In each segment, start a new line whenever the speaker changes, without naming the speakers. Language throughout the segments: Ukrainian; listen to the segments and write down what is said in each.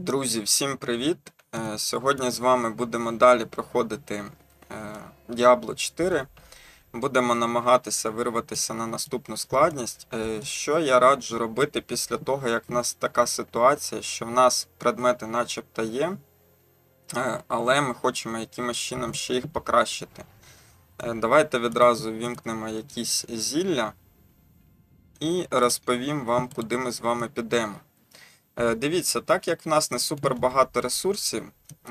Друзі, всім привіт! Е, Сьогодні з вами будемо далі проходити е, Diablo 4. Будемо намагатися вирватися на наступну складність. Е, Що я раджу робити після того, як в нас така ситуація, що в нас предмети начебто є, але ми хочемо якимось чином ще їх покращити. Давайте відразу вімкнемо якісь зілля і розповім вам, куди ми з вами підемо. Е, Дивіться, так як в нас не супер багато ресурсів,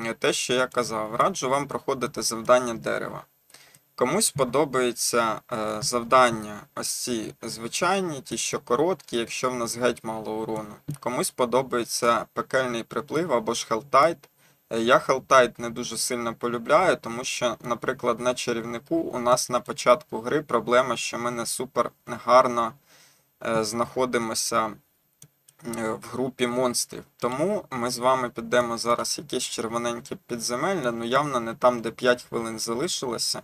е, те, що я казав, раджу вам проходити завдання дерева. Комусь подобаються е, завдання ось ці звичайні, ті, що короткі, якщо в нас геть мало урону. Комусь подобається пекельний приплив або ж. Е, Я Helltide не дуже сильно полюбляю, тому що, наприклад, на чарівнику у нас на початку гри проблема, що ми не супер гарно знаходимося в групі монстрів. Тому ми з вами підемо зараз якесь червоненьке підземелля, ну явно не там, де 5 хвилин залишилося.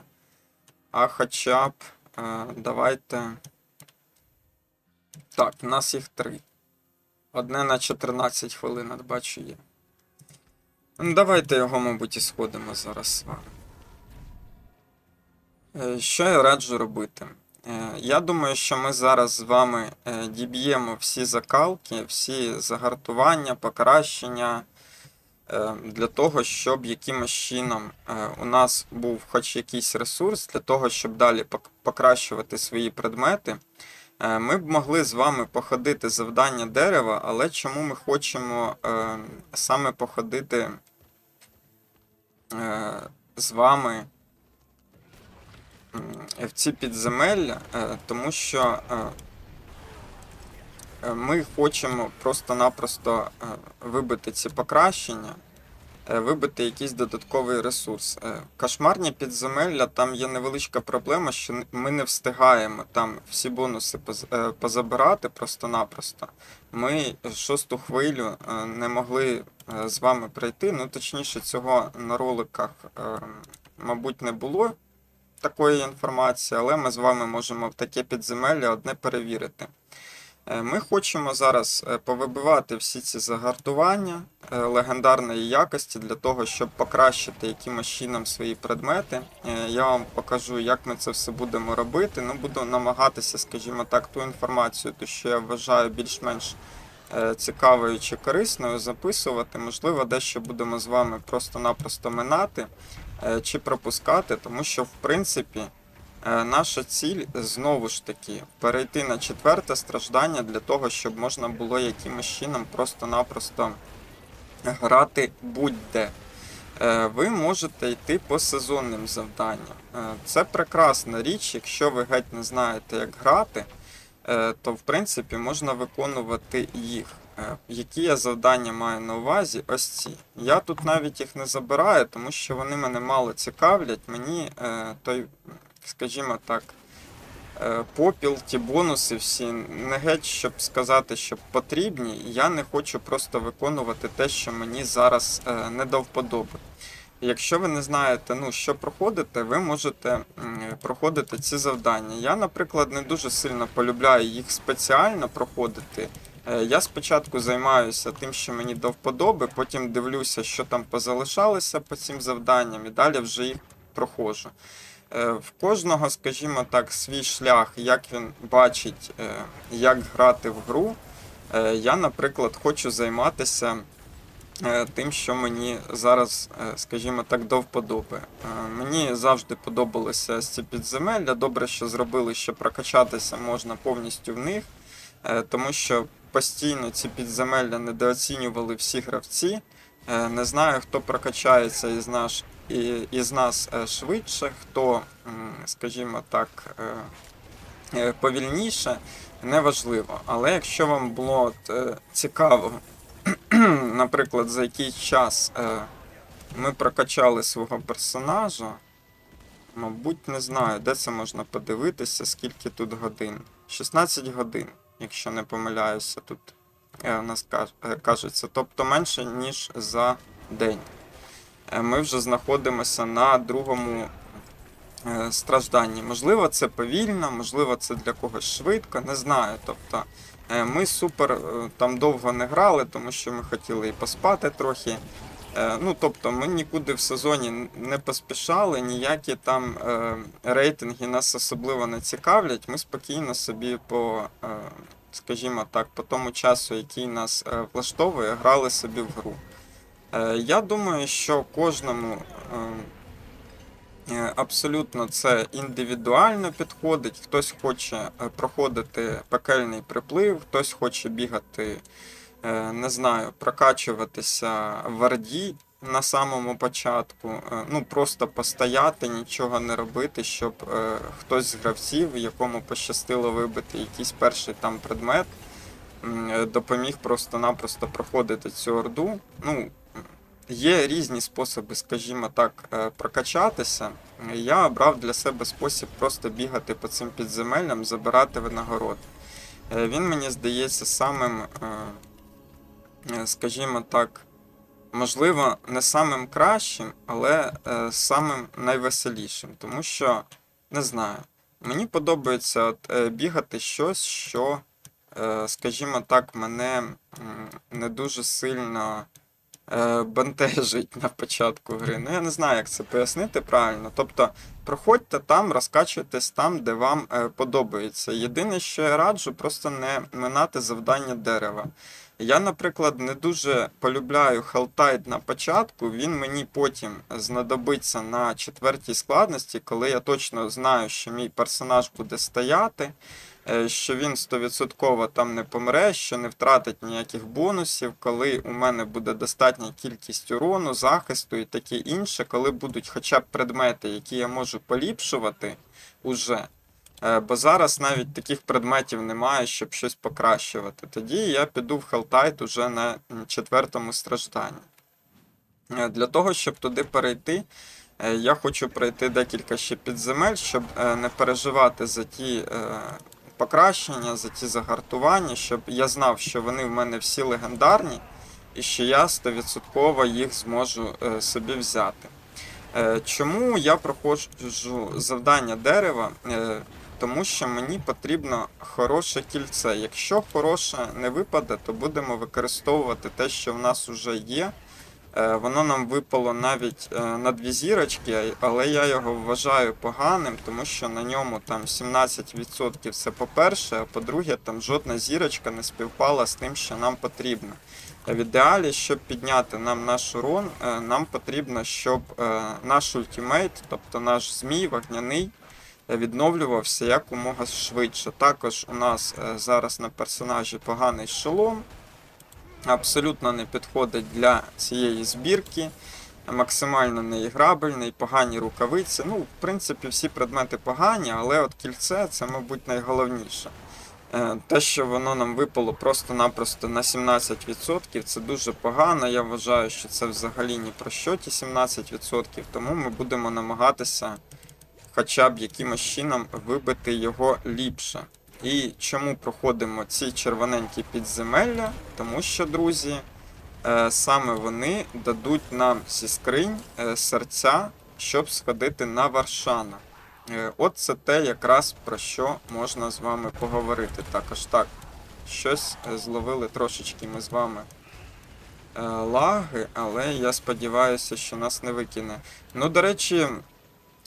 А хоча б е, давайте. Так, у нас їх три. Одне на 14 хвилин, бачу є. Ну, давайте його, мабуть, і сходимо зараз з вами. Е, Що я раджу робити? Е, Я думаю, що ми зараз з вами е, діб'ємо всі закалки, всі загартування, покращення е, для того, щоб якимось чином у нас був хоч якийсь ресурс для того, щоб далі покращувати свої предмети. Ми б могли з вами походити завдання дерева, але чому ми хочемо саме походити з вами в ці підземелля, Е, тому що е, е, ми хочемо просто-напросто е, вибити ці покращення, е, вибити якийсь додатковий ресурс. Е, Кошмарні підземелля, там є невеличка проблема, що ми не встигаємо там всі бонуси е, позабирати просто-напросто. Ми шосту хвилю е, не могли е, з вами пройти. Ну, точніше, цього на роликах, е, мабуть, не було такої інформації, але ми з вами можемо в таке підземелля одне перевірити. Е, Ми хочемо зараз е, повибивати всі ці загартування е, легендарної якості для того, щоб покращити якимось чином свої предмети. Я вам покажу, як ми це все будемо робити. Ну, буду намагатися, скажімо так, ту інформацію, ту, що я вважаю більш-менш цікавою чи корисною, записувати. Можливо, дещо будемо з вами просто-напросто минати чи пропускати, тому що, в принципі, Е, Наша ціль знову ж таки перейти на четверте страждання для того, щоб можна було якимось чином просто-напросто грати будь-де. Е, Ви можете йти по сезонним завданням. Е, Це прекрасна річ, якщо ви геть не знаєте, як грати, е, то в принципі можна виконувати їх. Е, Які я завдання маю на увазі? Ось ці. Я тут навіть їх не забираю, тому що вони мене мало цікавлять. Мені е, той скажімо так, е, попіл, ті бонуси всі не геть, щоб сказати, що потрібні. Я не хочу просто виконувати те, що мені зараз не до вподоби. Якщо ви не знаєте, ну, що проходити, ви можете проходити ці завдання. Я, наприклад, не дуже сильно полюбляю їх спеціально проходити. Е, Я спочатку займаюся тим, що мені до вподоби, потім дивлюся, що там позалишалося по цим завданням, і далі вже їх проходжу. Е, В кожного, скажімо так, свій шлях, як він бачить, е, як грати в гру. Я, наприклад, хочу займатися тим, що мені зараз, скажімо так, до вподоби. Мені завжди подобалися ці підземелля. Добре, що зробили, що прокачатися можна повністю в них, тому що постійно ці підземелля недооцінювали всі гравці. Е, Не знаю, хто прокачається із наш із нас е, швидше, хто, скажімо так, е, повільніше, неважливо. Але якщо вам було цікаво, наприклад, за який час ми прокачали свого персонажа, мабуть, не знаю, де це можна подивитися, скільки тут годин. 16 годин, якщо не помиляюся, тут е, у нас е, кажеться, тобто менше, ніж за день. Е, Ми вже знаходимося на другому стражданні. Можливо, це повільно, можливо, це для когось швидко, не знаю. Тобто Ми супер там довго не грали, тому що ми хотіли і поспати трохи. Е, Ну, тобто, ми нікуди в сезоні не поспішали, ніякі там е, рейтинги нас особливо не цікавлять. Ми спокійно собі по, е, скажімо так, по тому часу, який нас влаштовує, грали собі в гру. Я думаю, що кожному абсолютно це індивідуально підходить. Хтось хоче проходити пекельний приплив, хтось хоче бігати, не знаю, прокачуватися в варді на самому початку. Е, Ну просто постояти, нічого не робити, щоб е, хтось з гравців, якому пощастило вибити якийсь перший там предмет, е, допоміг просто-напросто проходити цю орду. Ну, Є різні способи, скажімо так, е, прокачатися. Я обрав для себе спосіб просто бігати по цим підземеллям, забирати винагороди. Е, Він мені здається самим, е, е, скажімо так, можливо, не самим кращим, але е, самим найвеселішим. Тому що, не знаю, мені подобається от, е, бігати щось, що, е, скажімо так, мене не дуже сильно е, бентежить на початку гри. Ну, я не знаю, як це пояснити правильно. Тобто, проходьте там, розкачуйтесь там, де вам е, подобається. Єдине, що я раджу, просто не минати завдання дерева. Я, наприклад, не дуже полюбляю Хелтайд на початку, він мені потім знадобиться на четвертій складності, коли я точно знаю, що мій персонаж буде стояти, е, що він 100% там не помре, що не втратить ніяких бонусів, коли у мене буде достатня кількість урону, захисту і таке інше, коли будуть хоча б предмети, які я можу поліпшувати уже. Е, Бо зараз навіть таких предметів немає, щоб щось покращувати. Тоді я піду в Хелтайт уже на четвертому стражданні. Е, Для того, щоб туди перейти, е, я хочу пройти декілька ще підземель, щоб не переживати за ті покращення, за ті загартування, щоб я знав, що вони в мене всі легендарні, і що я 100% їх зможу собі взяти. Чому я проходжу завдання дерева? Тому що мені потрібно хороше кільце. Якщо хороше не випаде, то будемо використовувати те, що в нас вже є. Е, Воно нам випало навіть е, на дві зірочки, але я його вважаю поганим, тому що на ньому там 17% це по-перше, а по-друге, там жодна зірочка не співпала з тим, що нам потрібно. Е, В ідеалі, щоб підняти нам наш урон, нам потрібно, щоб наш ультимейт, тобто наш змій вогняний, відновлювався якомога швидше. Також у нас е, зараз на персонажі поганий шолом, абсолютно не підходить для цієї збірки. Максимально неіграбельний, погані рукавиці. Ну, в принципі, всі предмети погані, але от кільце це, мабуть, найголовніше. Е, Те, що воно нам випало просто-напросто на 17%, це дуже погано. Я вважаю, що це взагалі ні про що ті 17%, тому ми будемо намагатися хоча б якимось чином вибити його ліпше. І чому проходимо ці червоненькі підземелля? Тому що, друзі, е, саме вони дадуть нам зі скринь е, серця, щоб сходити на Варшана. Е, От це те, якраз про що можна з вами поговорити. Також так. Щось зловили трошечки ми з вами лаги, але я сподіваюся, що нас не викине. Ну, до речі,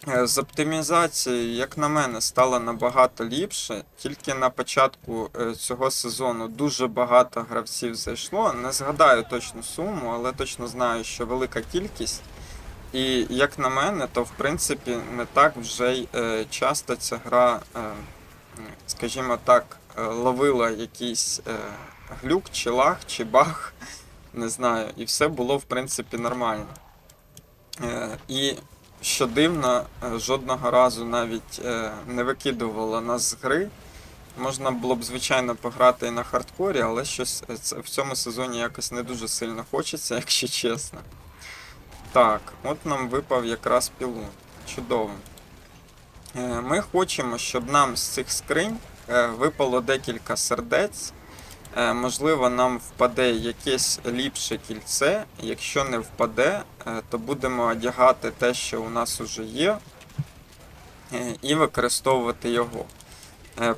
з оптимізацією, як на мене, стало набагато ліпше. Тільки на початку е, цього сезону дуже багато гравців зайшло. Не згадаю точну суму, але точно знаю, що велика кількість. І як на мене, то в принципі не так вже й е, часто ця гра, е, скажімо так, е, ловила якийсь е, глюк, чи лаг, чи баг, не знаю, і все було в принципі нормально. Е, і що дивно, е, жодного разу навіть е, не викидувало нас з гри. Можна було б, звичайно, пограти і на хардкорі, але щось е, в цьому сезоні якось не дуже сильно хочеться, якщо чесно. Так, от нам випав якраз пілун. Чудово. Ми хочемо, щоб нам з цих скринь випало декілька сердець. Е, Можливо, нам впаде якесь ліпше кільце. Якщо не впаде, е, то будемо одягати те, що у нас уже є, е, і використовувати його.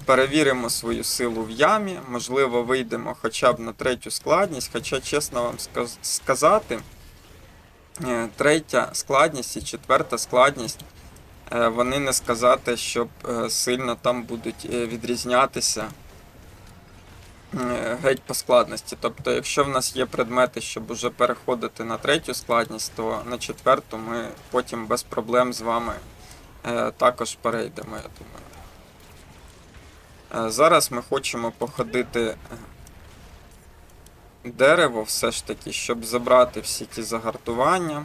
Перевіримо свою силу в ямі, можливо, вийдемо хоча б на третю складність, хоча, чесно вам сказати, третя складність і четверта складність, вони не сказати, щоб сильно там будуть відрізнятися геть по складності. Тобто, якщо в нас є предмети, щоб уже переходити на третю складність, то на четверту ми потім без проблем з вами е, також перейдемо, я думаю. Е, Зараз ми хочемо походити е, дерево все ж таки, щоб забрати всі ті загартування,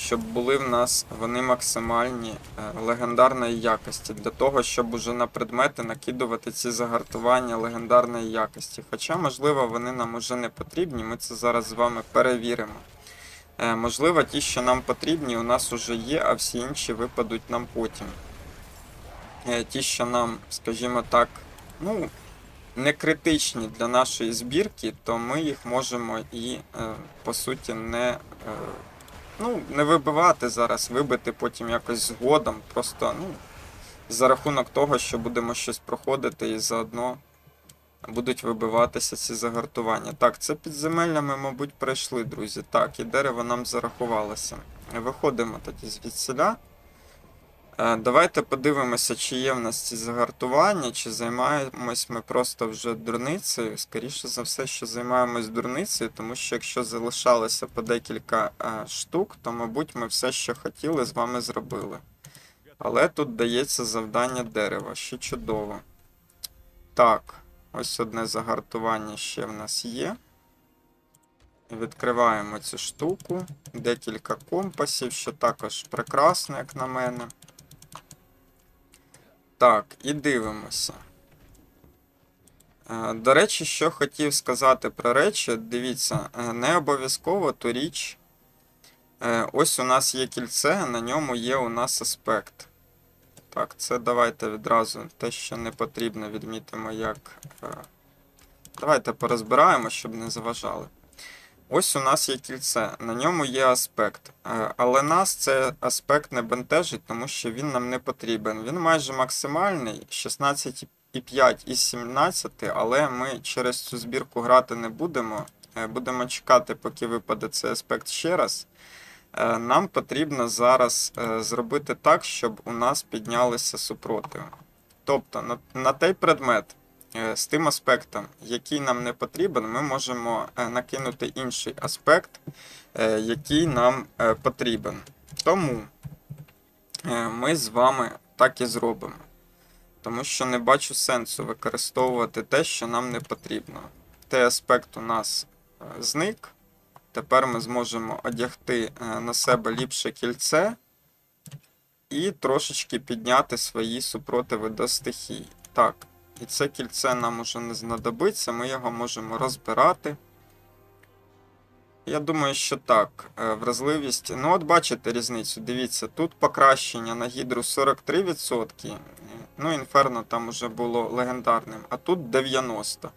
щоб були в нас вони максимальні е, легендарної якості, для того, щоб уже на предмети накидувати ці загартування легендарної якості. Хоча, можливо, вони нам уже не потрібні, ми це зараз з вами перевіримо. Е, Можливо, ті, що нам потрібні, у нас уже є, а всі інші випадуть нам потім. Е, Ті, що нам, скажімо так, ну, не критичні для нашої збірки, то ми їх можемо і, по суті, не, ну, не вибивати зараз, вибити потім якось згодом. Просто ну, за рахунок того, що будемо щось проходити і заодно будуть вибиватися ці загартування. Так, це підземелля ми, мабуть, пройшли, друзі. Так, і дерево нам зарахувалося. Виходимо тоді звідсіля. Е, Давайте подивимося, чи є в нас ці загартування, чи займаємось ми просто вже дурницею. Скоріше за все, що займаємось дурницею, тому що якщо залишалося по декілька е, штук, то, мабуть, ми все, що хотіли, з вами зробили. Але тут дається завдання дерева, що чудово. Так, ось одне загартування ще в нас є. Відкриваємо цю штуку. Декілька компасів, що також прекрасно, як на мене. Так, і дивимося. Е, До речі, що хотів сказати про речі, дивіться, е, не обов'язково ту річ. Е, Ось у нас є кільце, на ньому є у нас аспект. Так, це давайте відразу те, що не потрібно, відмітимо як. Давайте порозбираємо, щоб не заважали. Ось у нас є кільце, на ньому є аспект. Е, Але нас цей аспект не бентежить, тому що він нам не потрібен. Він майже максимальний, 16,5 із 17, але ми через цю збірку грати не будемо. Е, Будемо чекати, поки випаде цей аспект ще раз. Е, Нам потрібно зараз зробити так, щоб у нас піднялися супротиви. Тобто на, на той предмет, з тим аспектом, який нам не потрібен, ми можемо е, накинути інший аспект, е, який нам е, потрібен. Тому е, ми з вами так і зробимо. Тому що не бачу сенсу використовувати те, що нам не потрібно. Той аспект у нас е, зник. Тепер ми зможемо одягти е, на себе ліпше кільце і трошечки підняти свої супротиви до стихій. Так, і це кільце нам уже не знадобиться, ми його можемо розбирати. Я думаю, що так. е, Вразливість. Ну, от бачите різницю. Дивіться, тут покращення на гідру 43%. Ну, інферно там уже було легендарним, а тут 90.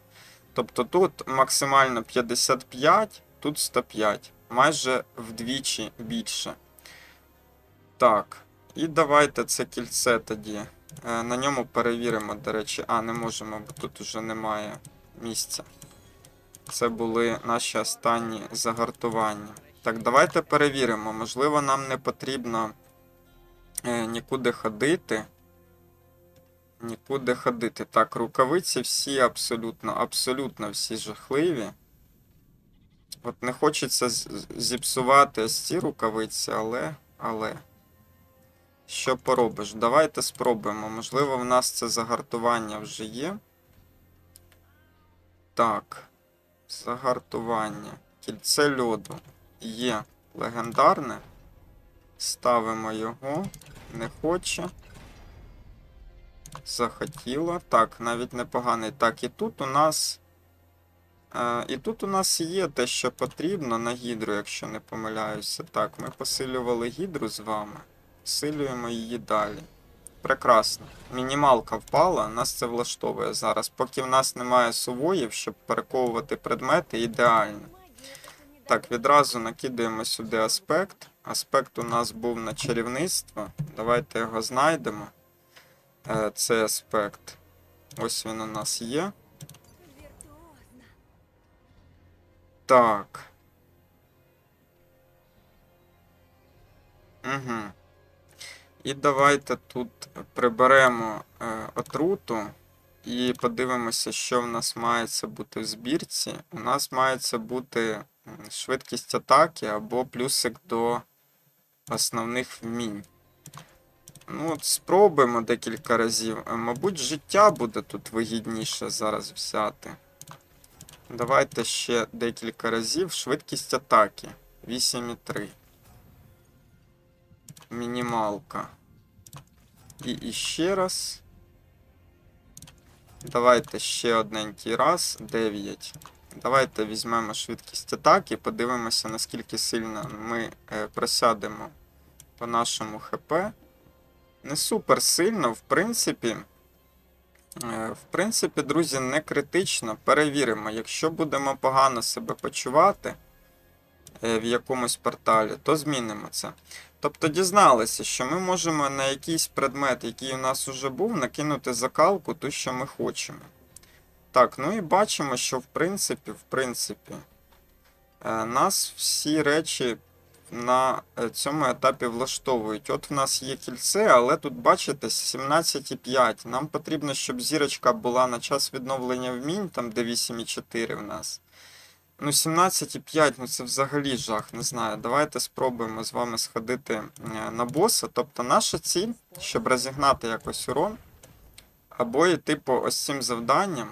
Тобто тут максимально 55, тут 105. Майже вдвічі більше. Так. І давайте це кільце тоді. Е, На ньому перевіримо, до речі. А, не можемо, бо тут уже немає місця. Це були наші останні загартування. Так, давайте перевіримо. Можливо, нам не потрібно е, нікуди ходити. Нікуди ходити. Так, рукавиці всі абсолютно, абсолютно всі жахливі. От не хочеться зіпсувати ці рукавиці, але. але. Що поробиш? Давайте спробуємо. Можливо, в нас це загартування вже є. Так. Загартування. Кільце льоду є легендарне. Ставимо його. Не хоче. Захотіло. Так, навіть непоганий. Так, і тут у нас. Е, і тут у нас є те, що потрібно на гідру, якщо не помиляюся. Так, ми посилювали гідру з вами. Посилюємо її далі. Прекрасно. Мінімалка впала, нас це влаштовує зараз. Поки в нас немає сувоїв, щоб перековувати предмети, ідеально. Так, відразу накидаємо сюди аспект. Аспект у нас був на чарівництво. Давайте його знайдемо. е, цей аспект. Ось він у нас є. Так. Угу. І давайте тут приберемо е, отруту і подивимося, що в нас мається бути в збірці. У нас мається бути швидкість атаки або плюсик до основних вмінь. Ну, от спробуємо декілька разів. Е, Мабуть, життя буде тут вигідніше зараз взяти. Давайте ще декілька разів. Швидкість атаки. 8,3. Мінімалка. І іще раз. Давайте ще одненький раз. 9. Давайте візьмемо швидкість атаки, подивимося, наскільки сильно ми е, просядемо по нашому ХП. Не супер сильно, в принципі. Е, В принципі, друзі, не критично. Перевіримо, якщо будемо погано себе почувати в якомусь порталі, то змінимо це. Тобто дізналися, що ми можемо на якийсь предмет, який у нас уже був, накинути закалку, ту, що ми хочемо. Так, ну і бачимо, що в принципі, в принципі, е, нас всі речі на е, цьому етапі влаштовують. От в нас є кільце, але тут, бачите, 17,5. Нам потрібно, щоб зірочка була на час відновлення вмінь, там де 8,4 в нас. Ну, 17,5, ну це взагалі жах, не знаю. Давайте спробуємо з вами сходити е, на боса. Тобто наша ціль, щоб розігнати якось урон, або йти по ось цим завданням,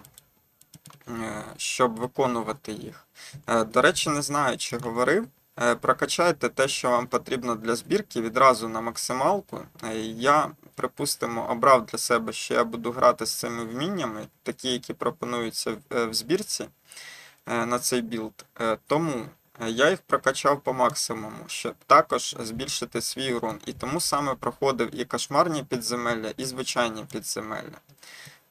е, щоб виконувати їх. Е, До речі, не знаю, чи говорив. Прокачайте те, що вам потрібно для збірки, відразу на максималку. Я, припустимо, обрав для себе, що я буду грати з цими вміннями, такі, які пропонуються в- збірці на цей білд. Е, Тому е, я їх прокачав по максимуму, щоб також збільшити свій урон. І тому саме проходив і кошмарні підземелля, і звичайні підземелля.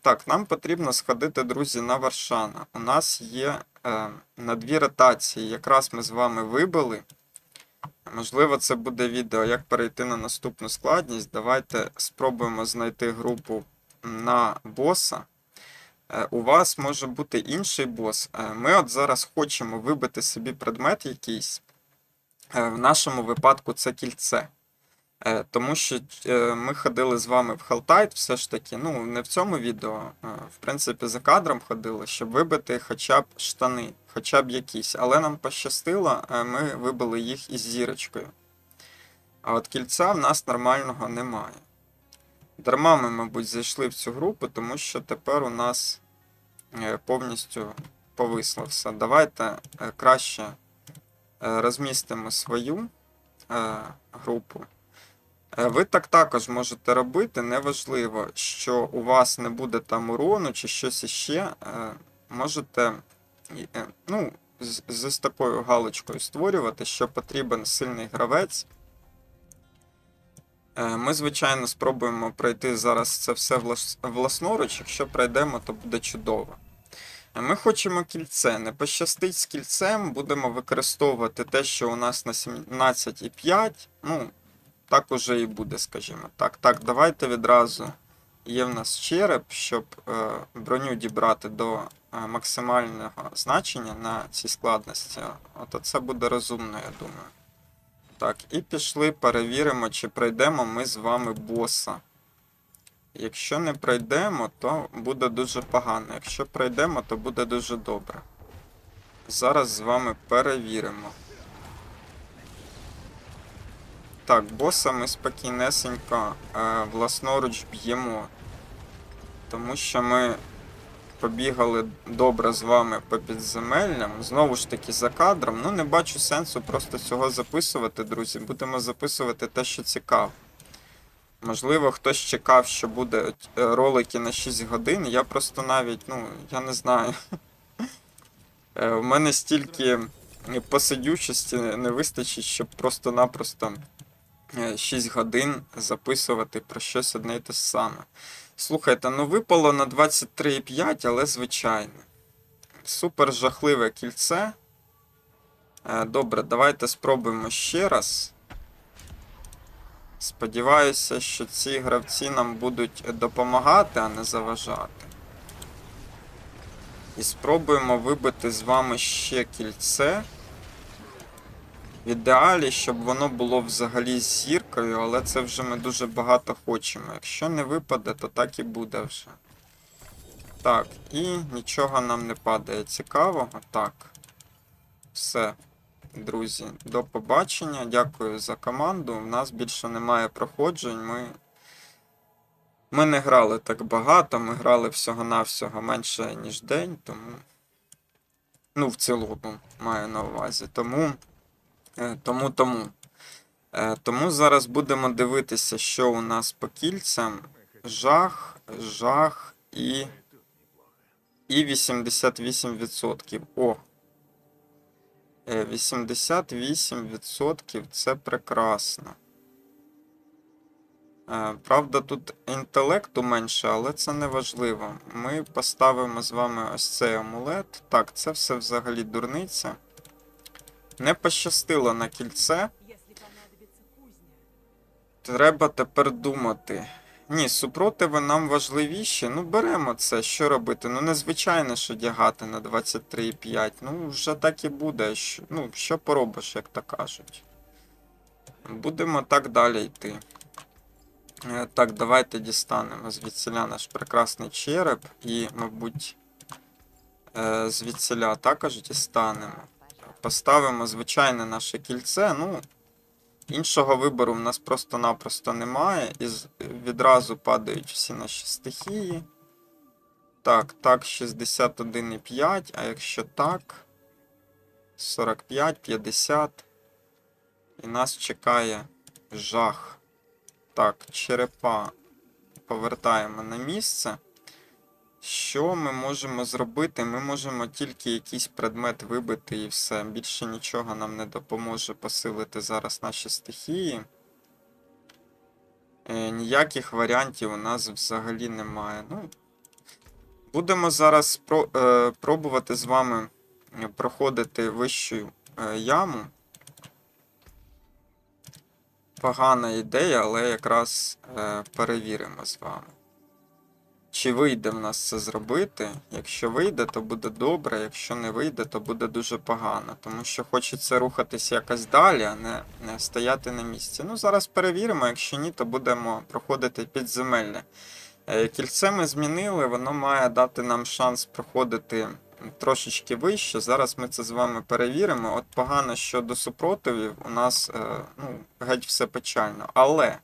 Так, нам потрібно сходити, друзі, на Варшана. У нас є е, на дві ротації. Якраз ми з вами вибили. Можливо, це буде відео, як перейти на наступну складність. Давайте спробуємо знайти групу на боса. Е, У вас може бути інший бос. Е, Ми от зараз хочемо вибити собі предмет якийсь. Е, В нашому випадку це кільце. Тому що ми ходили з вами в Халтайт, все ж таки, ну, не в цьому відео, в принципі, за кадром ходили, щоб вибити хоча б штани, хоча б якісь. Але нам пощастило, ми вибили їх із зірочкою. А от кільця в нас нормального немає. Дарма ми, мабуть, зайшли в цю групу, тому що тепер у нас повністю повисло все. Давайте е, краще е, розмістимо свою е, групу. Е, Ви так також можете робити, неважливо, що у вас не буде там урону чи щось іще. е, Можете е, ну, з, з такою галочкою створювати, що потрібен сильний гравець. Е, Ми, звичайно, спробуємо пройти зараз це все власноруч. Якщо пройдемо, то буде чудово. Е, Ми хочемо кільце. Не пощастить з кільцем, будемо використовувати те, що у нас на 17,5. Ну, так уже і буде, скажімо так. Так, давайте відразу. Є в нас череп, щоб е, броню дібрати до максимального значення на цій складності. От це буде розумно, я думаю. Так, і пішли, перевіримо, чи пройдемо ми з вами боса. Якщо не пройдемо, то буде дуже погано. Якщо пройдемо, то буде дуже добре. Зараз з вами перевіримо. Так, боса ми спокійнесенько е, власноруч б'ємо. Тому що ми побігали добре з вами по підземеллям. Знову ж таки за кадром. Ну, не бачу сенсу просто цього записувати, друзі. Будемо записувати те, що цікаво. Можливо, хтось чекав, що буде е, ролики на 6 годин. Я просто навіть, ну, я не знаю. Е, У мене стільки посидючості не вистачить, щоб просто-напросто е, 6 годин записувати про щось одне і те саме. Слухайте, ну випало на 23,5, але звичайно. Супер жахливе кільце. Е, Добре, давайте спробуємо ще раз. Сподіваюся, що ці гравці нам будуть допомагати, а не заважати. І спробуємо вибити з вами ще кільце. В ідеалі, щоб воно було взагалі з зіркою, але це вже ми дуже багато хочемо. Якщо не випаде, то так і буде вже. Так, і нічого нам не падає цікавого. Так. Все, друзі, до побачення. Дякую за команду. У нас більше немає проходжень. Ми, ми не грали так багато, ми грали всього-навсього менше, ніж день, тому. Ну, в цілому, маю на увазі. Тому. Е, Тому тому. Е, Тому зараз будемо дивитися, що у нас по кільцям. Жах, жах і. І 88%. О! Е, 88% це прекрасно. Е, Правда, тут інтелекту менше, але це не важливо. Ми поставимо з вами ось цей амулет. Так, це все взагалі дурниця. Не пощастило на кільце. Треба тепер думати. Ні, супротиви нам важливіші. Ну, беремо це. Що робити? Ну, незвичайно, що дягати на 23,5. Ну, вже так і буде. Ну, що поробиш, як то кажуть. Будемо так далі йти. Е, Так, давайте дістанемо звідсіля наш прекрасний череп і, мабуть, е, звідсіля також дістанемо. Поставимо звичайне наше кільце. Ну, іншого вибору в нас просто-напросто немає. І відразу падають всі наші стихії. Так, так, 61,5, а якщо так, 45, 50. І нас чекає жах. Так, черепа повертаємо на місце. Що ми можемо зробити? Ми можемо тільки якийсь предмет вибити і все. Більше нічого нам не допоможе посилити зараз наші стихії. Е, ніяких варіантів у нас взагалі немає. Ну, будемо зараз про, е, пробувати з вами проходити вищу е, яму. Погана ідея, але якраз е, перевіримо з вами. Чи вийде в нас це зробити? Якщо вийде, то буде добре, якщо не вийде, то буде дуже погано. Тому що хочеться рухатись якось далі, а не, не стояти на місці. Ну, зараз перевіримо, якщо ні, то будемо проходити підземелля. Е, Кільце ми змінили, воно має дати нам шанс проходити трошечки вище. Зараз ми це з вами перевіримо. От погано, що до супротивів у нас е, ну, геть все печально. Але.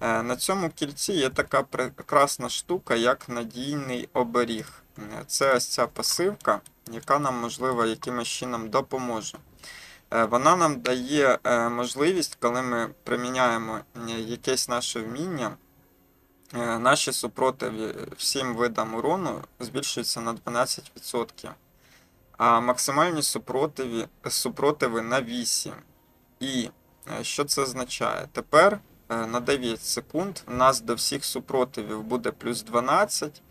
Е, На цьому кільці є така прекрасна штука, як надійний оберіг. Е, Це ось ця пасивка, яка нам, можливо, якимось чином допоможе. Е, Вона нам дає можливість, коли ми приміняємо якесь наше вміння, наші супротиві всім видам урону збільшуються на 12%. А максимальні супротиві, супротиви на 8%. І що це означає? Тепер на 9 секунд у нас до всіх супротивів буде плюс 12.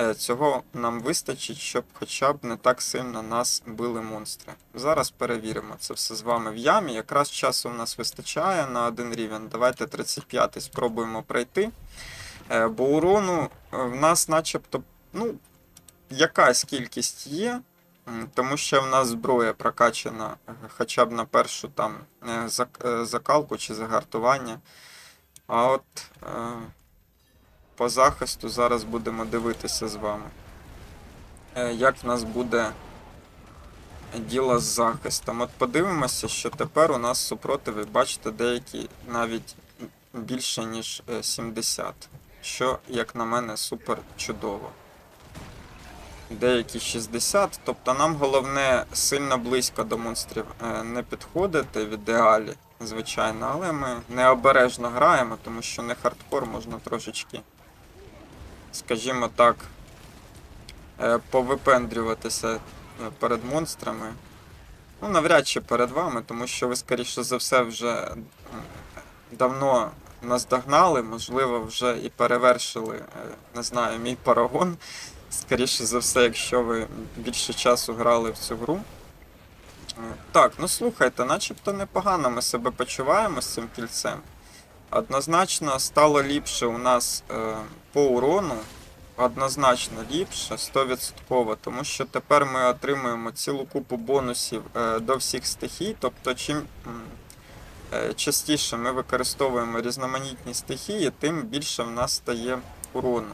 Е, Цього нам вистачить, щоб хоча б не так сильно нас били монстри. Зараз перевіримо це все з вами в ямі. Якраз часу в нас вистачає на один рівень. Давайте 35 спробуємо пройти. Е, Бо урону е, в нас начебто, ну, якась кількість є. Тому що в нас зброя прокачана е, хоча б на першу там е, зак- е, закалку чи загартування. А от е, по захисту зараз будемо дивитися з вами. Е, як в нас буде діло з захистом. От подивимося, що тепер у нас супротиви, бачите, деякі навіть більше, ніж е, 70. Що, як на мене, супер чудово деякі 60. Тобто нам головне сильно близько до монстрів е, не підходити в ідеалі, звичайно, але ми необережно граємо, тому що не хардкор можна трошечки, скажімо так, е, повипендрюватися е, перед монстрами. Ну, навряд чи перед вами, тому що ви, скоріше за все, вже давно наздогнали, можливо, вже і перевершили, е, не знаю, мій парагон. Скоріше за все, якщо ви більше часу грали в цю гру. Так, ну слухайте, начебто непогано ми себе почуваємо з цим кільцем. Однозначно стало ліпше у нас е, по урону. Однозначно ліпше, 100%, тому що тепер ми отримуємо цілу купу бонусів е, до всіх стихій. Тобто, чим е, частіше ми використовуємо різноманітні стихії, тим більше в нас стає урону.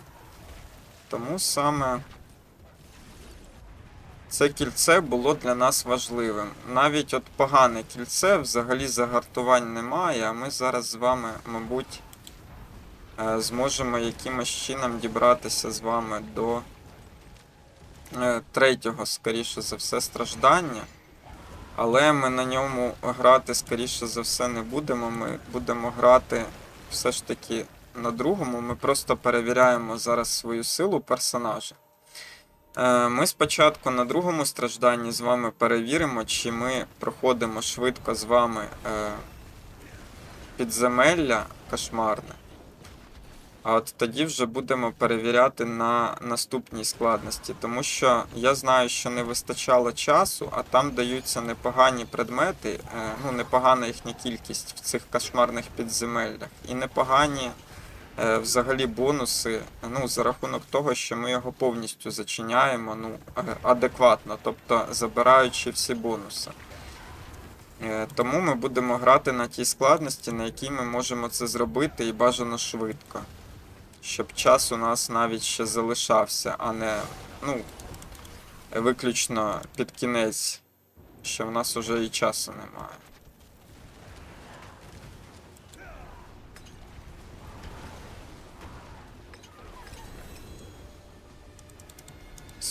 Тому саме це кільце було для нас важливим. Навіть от погане кільце, взагалі загартувань немає, а ми зараз з вами, мабуть, е, зможемо якимось чином дібратися з вами до е, третього, скоріше за все, страждання. Але ми на ньому грати, скоріше за все, не будемо. Ми будемо грати все ж таки на другому. Ми просто перевіряємо зараз свою силу персонажа. Е, Ми спочатку на другому стражданні з вами перевіримо, чи ми проходимо швидко з вами е, підземелля кошмарне. А от тоді вже будемо перевіряти на наступній складності, тому що я знаю, що не вистачало часу, а там даються непогані предмети, е, ну непогана їхня кількість в цих кошмарних підземеллях, і непогані взагалі бонуси, ну за рахунок того, що ми його повністю зачиняємо, ну е, адекватно, тобто забираючи всі бонуси. Е, Тому ми будемо грати на тій складності, на якій ми можемо це зробити, і бажано швидко. Щоб час у нас навіть ще залишався, а не ну, виключно під кінець, що в нас уже і часу немає.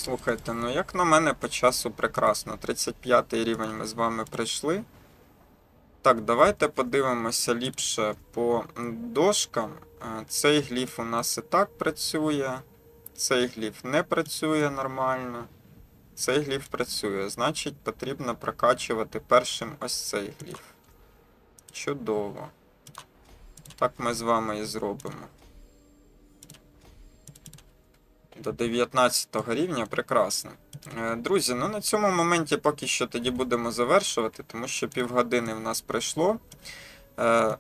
Слухайте, ну як на мене по часу прекрасно. 35 рівень ми з вами пройшли. Так, давайте подивимося ліпше по дошкам. Е, Цей гліф у нас і так працює. Цей гліф не працює нормально. Цей гліф працює. Значить, потрібно прокачувати першим ось цей гліф. Чудово. Так ми з вами і зробимо. До 19 рівня прекрасно. Е, Друзі, ну на цьому моменті поки що тоді будемо завершувати, тому що півгодини в нас пройшло. Е,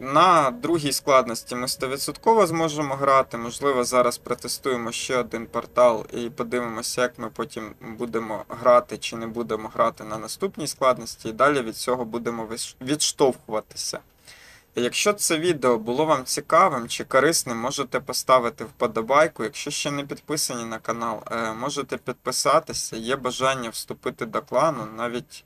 На другій складності ми 100% зможемо грати. Можливо, зараз протестуємо ще один портал і подивимося, як ми потім будемо грати чи не будемо грати на наступній складності, і далі від цього будемо відштовхуватися. Якщо це відео було вам цікавим чи корисним, можете поставити вподобайку. Якщо ще не підписані на канал, е, можете підписатися. Є бажання вступити до клану. Навіть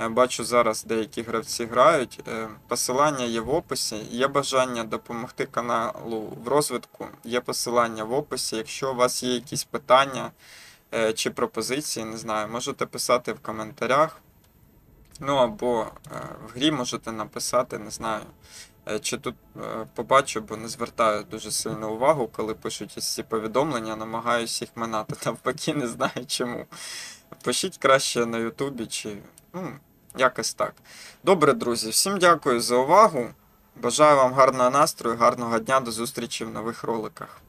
е, бачу зараз деякі гравці грають. Е, Посилання є в описі. Є бажання допомогти каналу в розвитку. Є посилання в описі. Якщо у вас є якісь питання чи пропозиції, не знаю, можете писати в коментарях. Ну або в грі можете написати, не знаю. Е, Чи тут е, побачу, бо не звертаю дуже сильно увагу, коли пишуть ось ці повідомлення, намагаюся їх минати. Навпаки, не знаю чому. Пишіть краще на Ютубі чи ну, якось так. Добре, друзі, всім дякую за увагу. Бажаю вам гарного настрою, гарного дня, до зустрічі в нових роликах.